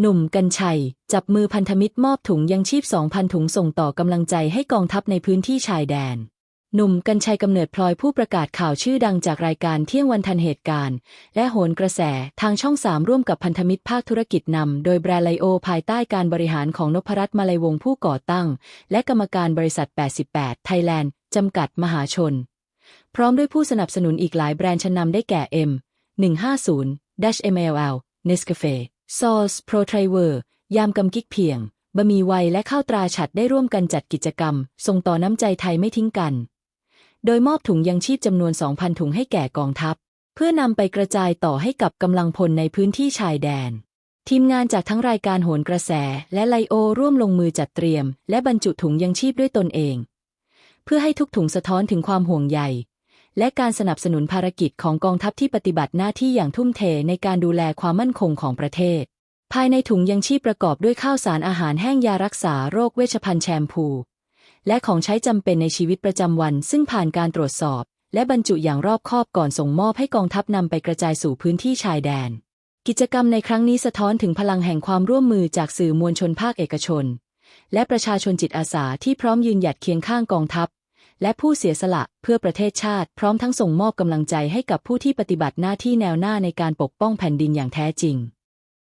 หนุ่มกัญชัย จับมือพันธมิตรมอบถุงยังชีพ 2,000 ถุงส่งต่อกำลังใจให้กองทัพในพื้นที่ชายแดน หนุ่มกัญชัยกำเนิดพลอยผู้ประกาศข่าวชื่อดังจากรายการเที่ยงวันทันเหตุการณ์ และโหนกระแสทางช่องสามร่วมกับพันธมิตรภาคธุรกิจนำ โดยแบรนด์ไลโอภายใต้การบริหารของนพรัตน์มาลัยวงผู้ก่อตั้ง และกรรมการบริษัท 88 ไทยแลนด์จำกัดมหาชน พร้อมด้วยผู้สนับสนุนอีกหลายแบรนด์ชั้นนำได้แก่ M 150 MLL Nescafe Sauce Pro Triver ยามกำกิกเพียง บะมีไวและข้าวตราฉัดได้ร่วมกันจัดกิจกรรม ส่งต่อน้ำใจไทยไม่ทิ้งกัน โดยมอบถุงยังชีพจำนวน 2,000 ถุงให้แก่กองทัพ เพื่อนำไปกระจายต่อให้กับกำลังพลในพื้นที่ชายแดน ทีมงานจากทั้งรายการโหนกระแสและไลโอร่วมลงมือจัดเตรียม และบรรจุถุงยังชีพด้วยตนเอง เพื่อให้ทุกถุงสะท้อนถึงความห่วงใย และการสนับสนุนภารกิจของกองทัพที่ปฏิบัติหน้าที่อย่างทุ่มเทในการดูแลความมั่นคงของประเทศ ภายในถุงยังชีพประกอบด้วยข้าวสารอาหารแห้งยารักษาโรคเวชภัณฑ์แชมพู และของใช้จำเป็นในชีวิตประจำวัน ซึ่งผ่านการตรวจสอบ และบรรจุอย่างรอบคอบก่อนส่งมอบให้กองทัพนำไปกระจายสู่พื้นที่ชายแดน กิจกรรมในครั้งนี้สะท้อนถึงพลังแห่งความร่วมมือจากสื่อมวลชนภาคเอกชน และประชาชนจิตอาสาที่พร้อมยืนหยัดเคียงข้างกองทัพ และผู้เสียสละเพื่อประเทศชาติ พร้อมทั้งส่งมอบกำลังใจให้กับผู้ที่ปฏิบัติหน้าที่แนวหน้าในการปกป้องแผ่นดินอย่างแท้จริง